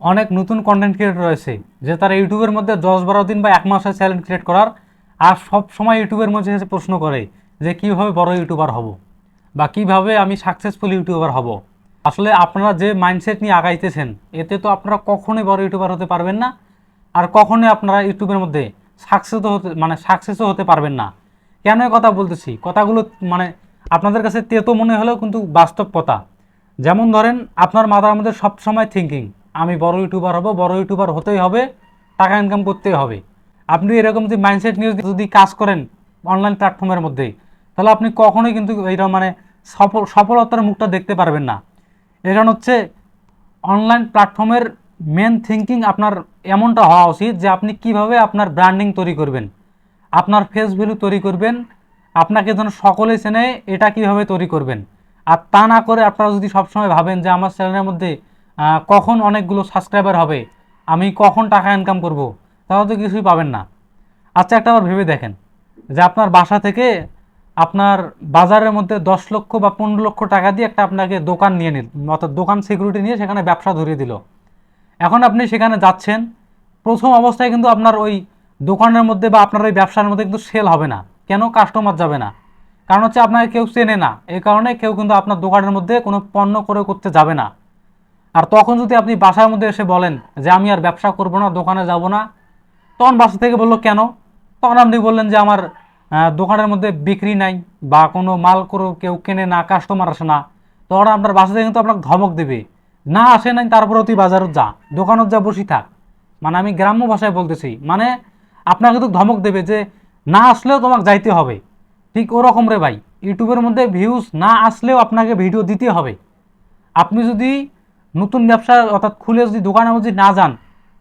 অনেক নতুন content creator রয়েছে, যে তারা ইউটিউবের মধ্যে দশ বারো দিন বা এক মাসে চ্যানেল ক্রিয়েট করার আর সব সময় ইউটিউবের মধ্যে এসে প্রশ্ন করে যে কীভাবে বড় ইউটিউবার হব বা কীভাবে আমি সাকসেসফুল ইউটিউবার হব। আসলে আপনারা যে মাইন্ডসেট নিয়ে আগাইতেছেন, এতে তো আপনারা কখনোই বড় ইউটিউবার হতে পারবেন না আর কখনোই আপনারা ইউটিউবের মধ্যে সাকসেস হতে মানে সাকসেসও হতে পারবেন না। কেন কথা বলতেছি? কথাগুলো মানে আপনাদের কাছে তেতো মনে হলেও কিন্তু বাস্তব কথা। যেমন ধরেন, আপনার মাথার মধ্যে সবসময় থিঙ্কিং আমি বড় ইউটিউবার হব, বড় ইউটিউবার হতেই হবে, টাকা ইনকাম করতেই হবে। আপনি এরকম যদি মাইন্ডসেট নিয়ে যদি কাজ করেন অনলাইন প্ল্যাটফর্মের মধ্যে তাহলে আপনি কখনোই কিন্তু এইরকম মানে সফল সফলতার মুখটা দেখতে পারবেন না। এর কারণ হচ্ছে অনলাইন প্ল্যাটফর্মের মেন থিঙ্কিং আপনার এমনটা হওয়া উচিত যে আপনি কীভাবে আপনার ব্র্যান্ডিং তৈরি করবেন। আপনার ফেস ভ্যালু তৈরি করবেন, আপনাকে যেন সকলে চেনে এটা কীভাবে তৈরি করবেন। আর তা না করে আপনারা যদি সবসময় ভাবেন যে আমার চ্যানেলের মধ্যে কখন অনেকগুলো সাবস্ক্রাইবার হবে? আমি কখন টাকা ইনকাম করব? তাহলে তো কিছুই পাবেন না। আচ্ছা একটা আবার ভেবে দেখেন যে আপনার বাসা থেকে আপনার বাজারের মধ্যে দশ লক্ষ বা পনেরো লক্ষ টাকা দিয়ে একটা আপনাকে দোকান নিয়ে নিল, অর্থাৎ দোকান সিকিউরিটি নিয়ে সেখানে ব্যবসা ধরিয়ে দিল। এখন আপনি সেখানে যাচ্ছেন, প্রথম অবস্থায় কিন্তু আপনার ওই দোকানের মধ্যে বা আপনার ওই ব্যবসার মধ্যে কিন্তু সেল হবে না। কেন? কাস্টমার যাবে না। কারণ হচ্ছে আপনাকে কেউ চেনে না। এই কারণে কেউ কিন্তু আপনার দোকানের মধ্যে কোনো পণ্য করে করতে যাবে না। আর তখন যদি আপনি বাসার মধ্যে এসে বলেন যে আমি আর ব্যবসা করব না, দোকানে যাব না, তখন বাসা থেকে বলল, কেন? তখন আপনি বললেন যে আমার দোকানের মধ্যে বিক্রি নাই বা কোনো মাল করে কেউ কেনে না কাস্টমার আসে না। তখন আপনার বাসা থেকে কিন্তু আপনাকে ধমক দেবে। না আসে নাই তারপরে তুই বাজারত যা, দোকানত যা, বসি থাক। মানে আমি গ্রাম্য ভাষায় বলতেছি মানে আপনাকে কিন্তু ধমক দেবে যে না আসলেও তোমাকে যাইতে হবে। ঠিক ওরকম রে ভাই, ইউটিউবের মধ্যে ভিউজ না আসলেও আপনাকে ভিডিও দিতে হবে। আপনি যদি নতুন ব্যবসা অর্থাৎ খুলে যদি দোকানে যদি না যান,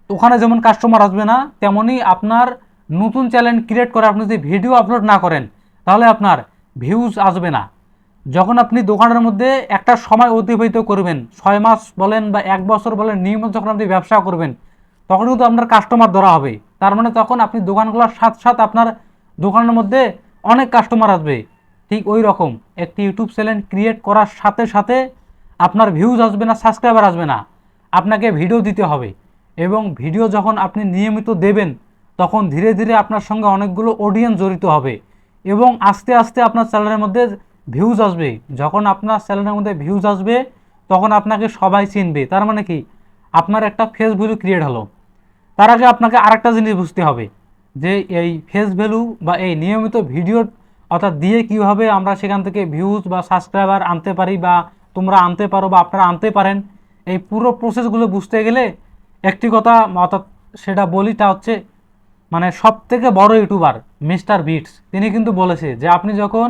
তো ওখানে যেমন কাস্টমার আসবে না তেমনই আপনার নতুন চ্যানেল ক্রিয়েট করে আপনি যদি ভিডিও আপলোড না করেন, তাহলে আপনার ভিউজ আসবে না। যখন আপনি দোকানের মধ্যে একটা সময় অতিবাহিত করবেন, ছয় মাস বলেন বা এক বছর বলেন, নিয়মিত যখন আপনি ব্যবসা করবেন, তখন কিন্তু আপনার কাস্টমার ধরা হবে। তার মানে তখন আপনি দোকানগুলোর সাথে সাথে আপনার দোকানের মধ্যে অনেক কাস্টমার আসবে। ঠিক ওই রকম একটি ইউটিউব চ্যানেল ক্রিয়েট করার সাথে সাথে আপনার ভিউজ আসবে না সাবস্ক্রাইবার আসবে না। আপনাকে ভিডিও দিতে হবে। এবং ভিডিও যখন আপনি নিয়মিত দেবেন, তখন ধীরে ধীরে আপনার সঙ্গে অনেকগুলো অডিয়েন্স জড়িত হবে। এবং আস্তে আস্তে আপনার চ্যানেলের মধ্যে ভিউজ আসবে। যখন আপনার চ্যানেলের মধ্যে ভিউজ আসবে, তখন আপনাকে সবাই চিনবে। তার মানে কি? আপনার একটা ফেস ভ্যালু ক্রিয়েট হলো। তার আগে আপনাকে আরেকটা জিনিস বুঝতে হবে, যে এই ফেস ভ্যালু বা এই নিয়মিত ভিডিও অর্থাৎ দিয়ে কীভাবে আমরা সেখান থেকে ভিউজ বা সাবস্ক্রাইবার আনতে পারি বা তোমরা আনতে পারো বা আপনারা আনতে পারেন। এই পুরো প্রসেসগুলো বুঝতে গেলে একটি কথা অর্থাৎ সেটা বলি, তা হচ্ছে মানে সব থেকে বড় ইউটিউবার মিস্টার বিটস, তিনি কিন্তু বলেছে যে আপনি যখন,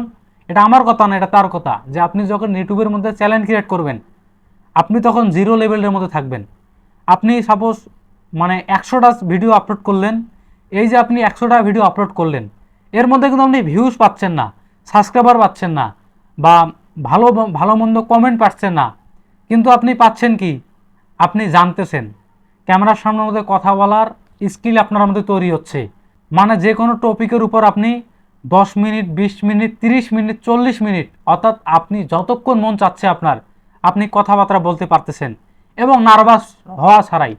এটা আমার কথা না, এটা তার কথা, যে আপনি যখন ইউটিউবের মধ্যে চ্যালেঞ্জ ক্রিয়েট করবেন, আপনি তখন জিরো লেভেলের মধ্যে থাকবেন। আপনি সাপোজ মানে একশোটা ভিডিও আপলোড করলেন, এই যে আপনি একশোটা ভিডিও আপলোড করলেন, এর মধ্যে কিন্তু আপনি ভিউজ পাচ্ছেন না সাবস্ক্রাইবার পাচ্ছেন না, বা ভালো ভালো মন্দ কমেন্ট পাচ্ছেন না। কিন্তু আপনি পাচ্ছেন কি? আপনি জানতেছেন। ক্যামেরার সামনের মধ্যে কথা বলার স্কিল আপনার মধ্যে তৈরি হচ্ছে। মানে যে কোনো টপিকের উপর আপনি দশ মিনিট, বিশ মিনিট, তিরিশ মিনিট, চল্লিশ মিনিট, অর্থাৎ আপনি যতক্ষণ মন চাচ্ছে আপনার, আপনি কথাবার্তা বলতে পারতেছেন এবং নার্ভাস হওয়া ছাড়াই।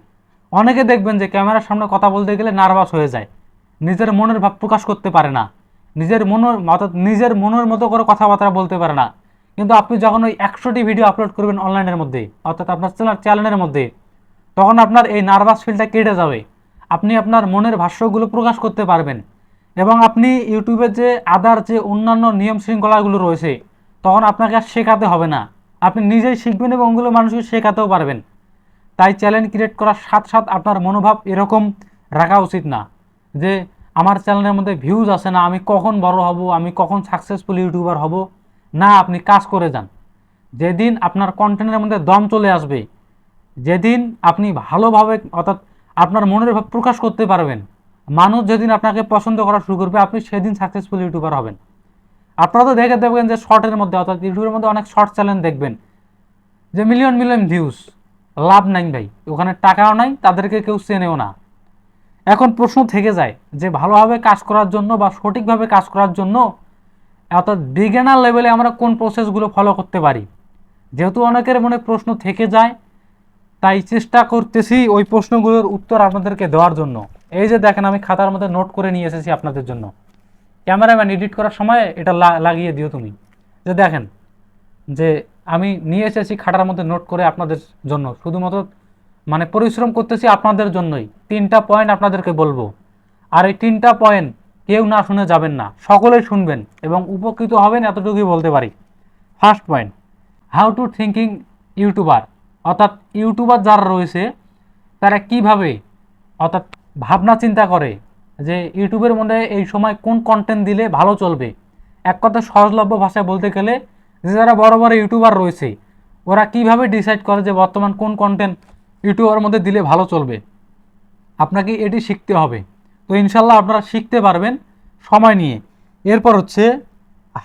অনেকে দেখবেন যে ক্যামেরার সামনে কথা বলতে গেলে নার্ভাস হয়ে যায়। নিজের মনের ভাব প্রকাশ করতে পারে না। নিজের মনের, অর্থাৎ নিজের মনের মতো করে কথাবার্তা বলতে পারে না। কিন্তু আপনি যখন ওই একশোটি ভিডিও আপলোড করবেন অনলাইনের মধ্যে, অর্থাৎ আপনার চ্যানেলের মধ্যে, তখন আপনার এই নার্ভাস ফিলটা কেটে যাবে। আপনি আপনার মনের ভাষ্যগুলো প্রকাশ করতে পারবেন। এবং আপনি ইউটিউবের যে আদার যে অন্যান্য নিয়ম শৃঙ্খলাগুলো রয়েছে, তখন আপনাকে আর শেখাতে হবে না। আপনি নিজেই শিখবেন এবং ওগুলো মানুষকে শেখাতেও পারবেন। তাই চ্যানেল ক্রিয়েট করার সাথে সাথে আপনার মনোভাব এরকম রাখা উচিত না। যে আমার চ্যানেলের মধ্যে ভিউজ আসে না, আমি কখন বড় হব, আমি কখন সাকসেসফুল ইউটিউবার হব না, আপনি কাজ করে যান। যেদিন আপনার কন্টেন্টের মধ্যে দম চলে আসবে, যেদিন আপনি ভালোভাবে, অর্থাৎ আপনার মনের ভাব প্রকাশ করতে পারবেন, মানুষ যেদিন আপনাকে পছন্দ করা শুরু করবে, আপনি সেদিন সাকসেসফুল ইউটিউবার হবেন। আপনারা তো দেখে দেখবেন যে শর্টের মধ্যে, অর্থাৎ ইউটিউবের মধ্যে অনেক শর্ট চ্যানেল দেখবেন, যে মিলিয়ন মিলিয়ন ভিউজ লাভ নাই ভাই, ওখানে টাকাও নাই, তাদেরকে কেউ চেনেও না। এখন প্রশ্ন থেকে যায় যে ভালোভাবে কাজ করার জন্য বা সঠিকভাবে কাজ করার জন্য অর্থাৎ বিজ্ঞানার লেভেলে আমরা কোন প্রসেসগুলো ফলো করতে পারি? যেহেতু অনেকের মনে প্রশ্ন থেকে যায়, তাই চেষ্টা করতেছি ওই প্রশ্নগুলোর উত্তর আপনাদেরকে দেওয়ার জন্য। এই যে দেখেন, আমি খাতার মধ্যে নোট করে নিয়ে এসেছি আপনাদের জন্য। ক্যামেরাম্যান এডিট করার সময় এটা লাগিয়ে দিও তুমি। যে দেখেন, যে আমি নিয়ে এসেছি খাতার মধ্যে নোট করে আপনাদের জন্য। শুধুমাত্র মানে পরিশ্রম করতেছি আপনাদের জন্যই। তিনটা পয়েন্ট আপনাদেরকে বলব। আর এই তিনটা পয়েন্ট কেউ না শুনে যাবেন না। সকলেই শুনবেন এবং উপকৃত হবেন এতটুকুই বলতে পারি। First point how to thinking YouTuber অর্থাৎ ইউটিউবার যারা রয়েছে, তারা কীভাবে, অর্থাৎ ভাবনা চিন্তা করে যে ইউটিউবের মধ্যে এই সময় কোন কন্টেন্ট দিলে ভালো চলবে? এক কথা সহজলভ্য ভাষায় বলতে গেলে, যে যারা বড় বড় ইউটিউবার রয়েছে, ওরা কীভাবে ডিসাইড করে যে বর্তমান কোন কন্টেন্ট ইউটিউবের মধ্যে দিলে ভালো চলবে? আপনাকে এটি শিখতে হবে। তো ইনশাল্লাহ আপনারা শিখতে পারবেন সময় নিয়ে। এরপর হচ্ছে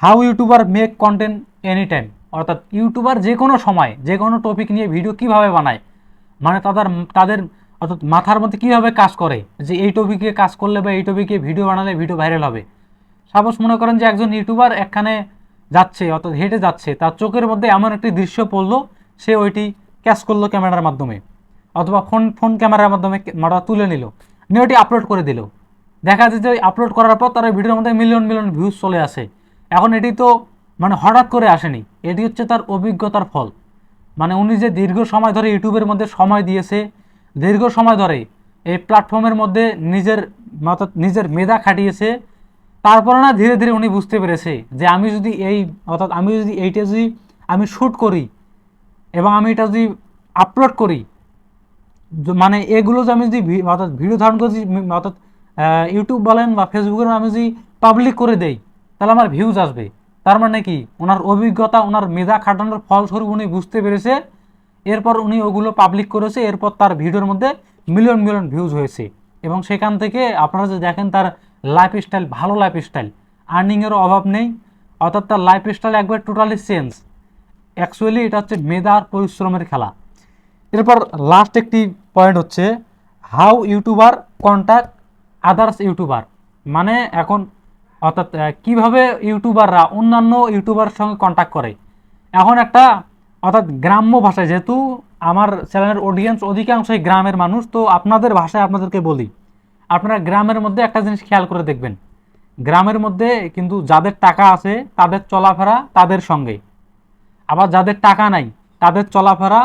how YouTuber make content any time অর্থাৎ ইউটিউবার যে কোনো সময় যে কোনো টপিক নিয়ে ভিডিও কীভাবে বানায় মানে তাদের তাদের, অর্থাৎ মাথার মধ্যে কীভাবে কাজ করে, যে এই টপিকে কাজ করলে বা এই টপিকে ভিডিও বানালে ভিডিও ভাইরাল হবে। সাপোজ মনে করেন যে একজন ইউটিউবার একখানে যাচ্ছে, অর্থাৎ হেঁটে যাচ্ছে, তার চোখের মধ্যে এমন একটি দৃশ্য পড়ল, সে ওইটি ক্যাচ করল ক্যামেরার মাধ্যমে, অথবা ফোন ফোন ক্যামেরার মাধ্যমে তুলে নিল। নিয়ে ওটি আপলোড করে দিল। দেখা যায় যে আপলোড করার পর তার ভিডিওর মধ্যে মিলিয়ন মিলিয়ন ভিউজ চলে আসে। এখন এটি তো মানে হঠাৎ করে আসেনি। এটি হচ্ছে তার অভিজ্ঞতার ফল। মানে উনি যে দীর্ঘ সময় ধরে ইউটিউবের মধ্যে সময় দিয়েছে, দীর্ঘ সময় ধরে এই প্ল্যাটফর্মের মধ্যে নিজের অর্থাৎ নিজের মেধা খাটিয়েছে, তারপরে না ধীরে ধীরে উনি বুঝতে পেরেছে যে আমি যদি এই, অর্থাৎ আমি যদি এইটা যদি আমি শ্যুট করি এবং আমি এটা যদি আপলোড করি মানে এগুলো যে আমি যদি অর্থাৎ ভিডিও ধারণ করে যদি মি- অর্থাৎ ইউটিউব বলেন বা ফেসবুকের আমি যদি পাবলিক করে দেই, তাহলে আমার ভিউজ আসবে। তার মানে কি? ওনার অভিজ্ঞতা, ওনার মেধা খাটানোর ফলস্বরূপ উনি বুঝতে পেরেছে, এরপর উনি ওগুলো পাবলিক করেছে, এরপর তার ভিডিওর মধ্যে মিলিয়ন মিলিয়ন ভিউজ হয়েছে। এবং সেখান থেকে আপনারা যে দেখেন তার লাইফ স্টাইল ভালো লাইফ স্টাইল আর্নিংয়েরও অভাব নেই, অর্থাৎ তার লাইফ স্টাইল একবার টোটালি চেঞ্জ অ্যাকচুয়ালি এটা হচ্ছে মেধা আর পরিশ্রমের খেলা। এরপর লাস্ট একটি পয়েন্ট হচ্ছে how YouTuber contact others YouTuber মানে এখন অর্থাৎ কীভাবে ইউটিউবাররা অন্যান্য ইউটিউবারের সঙ্গে কন্ট্যাক্ট করে। এখন একটা, অর্থাৎ গ্রাম্য ভাষায়, যেহেতু আমার চ্যানেলের অডিয়েন্স অধিকাংশই গ্রামের মানুষ, তো আপনাদের ভাষায় আপনাদেরকে বলি। আপনারা গ্রামের মধ্যে একটা জিনিস খেয়াল করে দেখবেন। গ্রামের মধ্যে কিন্তু যাদের টাকা আছে, তাদের চলাফেরা তাদের সঙ্গে। আবার যাদের টাকা নাই, তাদের চলাফেরা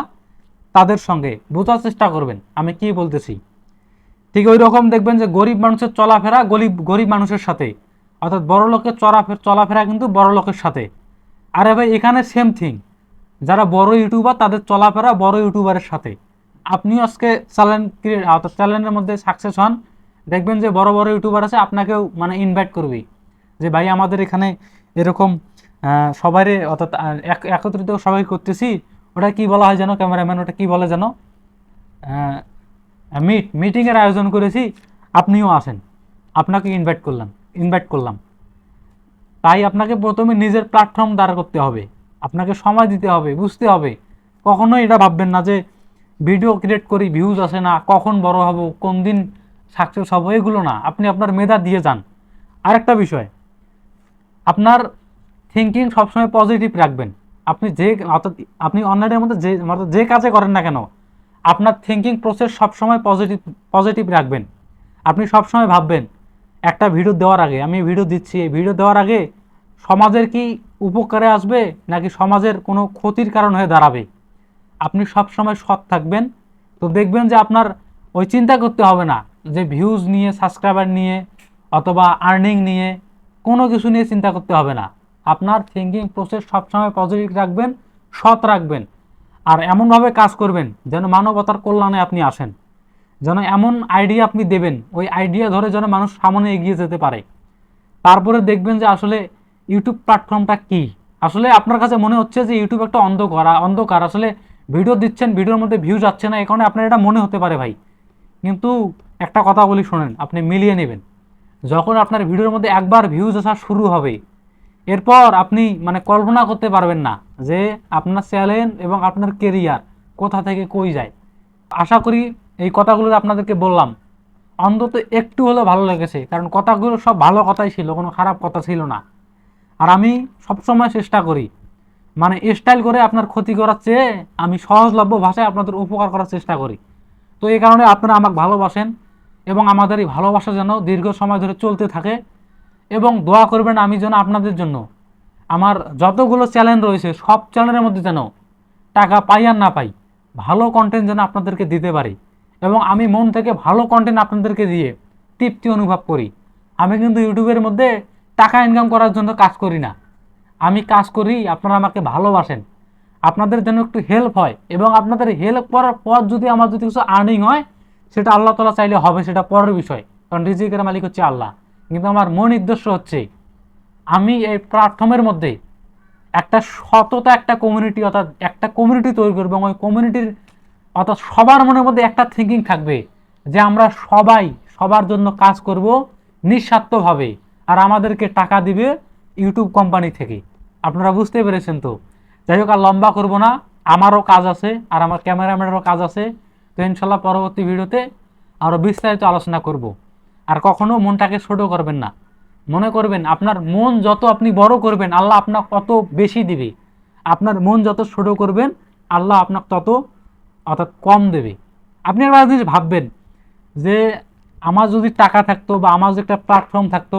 তাদের সঙ্গে। বোঝার চেষ্টা করবেন আমি কি বলতেছি। ঠিক ওই রকম দেখবেন যে গরিব মানুষের চলাফেরা গরিব গরিব মানুষের সাথে। অর্থাৎ বড় লোকের চলাফেরা চলাফেরা কিন্তু বড় লোকের সাথে। আরে ভাই এখানে সেম থিং যারা বড় ইউটিউবার তাদের চলাফেরা বড় ইউটিউবারের সাথে। আপনিও আজকে চ্যানেল অর্থাৎ চ্যানেলের মধ্যে সাকসেস হন। দেখবেন যে বড় বড় ইউটিউবার আছে আপনাকেও মানে ইনভাইট করবে। যে ভাই আমাদের এখানে এরকম আহ, সবাইরে অর্থাৎ এক- একত্রিত সবাই করতেছি। ওটা কি বলা হয় যেন ক্যামেরাম্যান, ওটা কি বলে যেন মিট মিটিংয়ের আয়োজন করেছি, আপনিও আসেন। আপনাকে ইনভাইট করলাম ইনভাইট করলাম। তাই আপনাকে প্রথমে নিজের প্ল্যাটফর্ম দাঁড় করতে হবে। আপনাকে সময় দিতে হবে, বুঝতে হবে। কখনোই এটা ভাববেন না যে ভিডিও ক্রিয়েট করি ভিউজ আসে না, কখন বড় হব, কোন দিন সাকসেস হব, এগুলো না। আপনি আপনার মেধা দিয়ে যান। আরেকটা বিষয়, আপনার থিঙ্কিং সবসময় পজিটিভ রাখবেন। আপনি যে, অর্থাৎ আপনি অনলাইনের মধ্যে যে অর্থাৎ যে কাজে করেন না কেন, আপনার থিঙ্কিং প্রসেস সবসময় পজিটিভ পজিটিভ রাখবেন। আপনি সবসময় ভাববেন, একটা ভিডিও দেওয়ার আগে, আমি ভিডিও দিচ্ছি, এই ভিডিও দেওয়ার আগে সমাজের কি উপকারে আসবে, নাকি সমাজের কোনো ক্ষতির কারণ হয়ে দাঁড়াবে? আপনি সবসময় সৎ থাকবেন। তো দেখবেন যে আপনার ওই চিন্তা করতে হবে না, যে ভিউজ নিয়ে সাবস্ক্রাইবার নিয়ে, অথবা আর্নিং নিয়ে, কোনো কিছু নিয়ে চিন্তা করতে হবে না। আপনার থিঙ্কিং প্রসেস সবসময় পজিটিভ রাখবেন, সৎ রাখবেন আর এমনভাবে কাজ করবেন যেন মানবতার কল্যাণে আপনি আসেন। যেন এমন আইডিয়া আপনি দেবেন, ওই আইডিয়া ধরে যেন মানুষ সামনে এগিয়ে যেতে পারে। তারপরে দেখবেন যে আসলে ইউটিউব প্ল্যাটফর্মটা কি? আসলে আপনার কাছে মনে হচ্ছে যে ইউটিউব একটা অন্ধকার অন্ধকার। আসলে ভিডিও দিচ্ছেন ভিডিওর মধ্যে ভিউ যাচ্ছে না কারণে আপনার এটা মনে হতে পারে ভাই। কিন্তু একটা কথা বলি শোনেন, আপনি মিলিয়ে নেবেন। যখন আপনার ভিডিওর মধ্যে একবার ভিউজ আসা শুরু হবে এরপর আপনি মানে কল্পনা করতে পারবেন না যে আপনার চ্যালেঞ্জ এবং আপনার কেরিয়ার কোথা থেকে কই যায়। আশা করি এই কথাগুলো আপনাদেরকে বললাম। অন্তত একটু হলেও ভালো লেগেছে, কারণ কথাগুলো সব ভালো কথাই ছিল, কোনো খারাপ কথা ছিল না। আর আমি সবসময় চেষ্টা করি মানে স্টাইল করে আপনার ক্ষতি করার চেয়ে আমি সহজলভ্য ভাষায় আপনাদের উপকার করার চেষ্টা করি। তো এই কারণে আপনারা আমাকে ভালোবাসেন এবং আমাদের এই ভালোবাসা যেন দীর্ঘ সময় ধরে চলতে থাকে। এবং দোয়া করবেন আমি যেন আপনাদের জন্য। আমার যতগুলো চ্যানেল রয়েছে, সব চ্যানেলের মধ্যে যেন টাকা পাই আর না পাই, ভালো কন্টেন্ট যেন আপনাদেরকে দিতে পারি এবং আমি মন থেকে ভালো কন্টেন্ট আপনাদেরকে দিয়ে তৃপ্তি অনুভব করি। আমি কিন্তু ইউটিউবের মধ্যে টাকা ইনকাম করার জন্য কাজ করি না। আমি কাজ করি, আপনারা আমাকে ভালোবাসেন। আপনাদের যেন একটু হেল্প হয় এবং আপনাদের হেল্প করার পর যদি আমার যদি কিছু আর্নিং হয়, সেটা আল্লাহ তালা চাইলে হবে, সেটা পরের বিষয়। কারণ রিজিকের মালিক হচ্ছে আল্লাহ। কিন্তু আমার মূল উদ্দেশ্য হচ্ছে আমি এই প্ল্যাটফর্মের মধ্যে একটা সততা, একটা কমিউনিটি অর্থাৎ একটা কমিউনিটি তৈরি করব এবং ওই কমিউনিটির অর্থাৎ সবার মনের মধ্যে একটা থিঙ্কিং থাকবে যে আমরা সবাই সবার জন্য কাজ করব নিঃস্বার্থভাবে আর আমাদেরকে টাকা দিবে ইউটিউব কোম্পানি থেকে। আপনারা বুঝতে পেরেছেন তো? যাই হোক, আর লম্বা করব না। আমারও কাজ আছে আর আমার ক্যামেরাম্যানেরও কাজ আছে। তো ইনশাল্লাহ পরবর্তী ভিডিওতে আরও বিস্তারিত আলোচনা করব। আর কখনো মনটাকে ছোটো করবেন না। মনে করবেন, আপনার মন যত আপনি বড় করবেন, আল্লাহ আপনার তত বেশি দিবে। আপনার মন যত ছোট করবেন, আল্লাহ আপনার তত, অর্থাৎ কম দেবে। আপনি একবার জিনিস ভাববেন যে আমার যদি টাকা থাকতো বা আমার যদি একটা প্ল্যাটফর্ম থাকতো,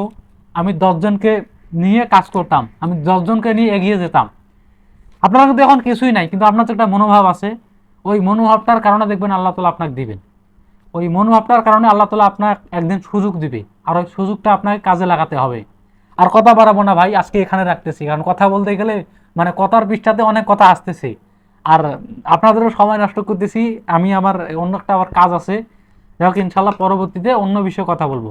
আমি দশজনকে নিয়ে কাজ করতাম, আমি দশজনকে নিয়ে এগিয়ে যেতাম। আপনার কিন্তু এখন কিছুই নাই, কিন্তু আপনার তো একটা মনোভাব আছে। ওই মনোভাবটার কারণে দেখবেন আল্লাহ তালা আপনাকে দিবেন। ওই মনোভাবটার কারণে আল্লাহ তালা আপনার একদিন সুযোগ দিবে। আর ওই সুযোগটা আপনাকে কাজে লাগাতে হবে। আর কথা বাড়াবো না ভাই, আজকে এখানে রাখতেছি। কারণ কথা বলতে গেলে মানে কথার পৃষ্ঠাতে অনেক কথা আসতেছে। আর আপনাদেরও সময় নষ্ট করতেছি। আমি আমার অন্য একটা আবার কাজ আছে। যাই হোক, ইনশাল্লাহ পরবর্তীতে অন্য বিষয়ে কথা বলব।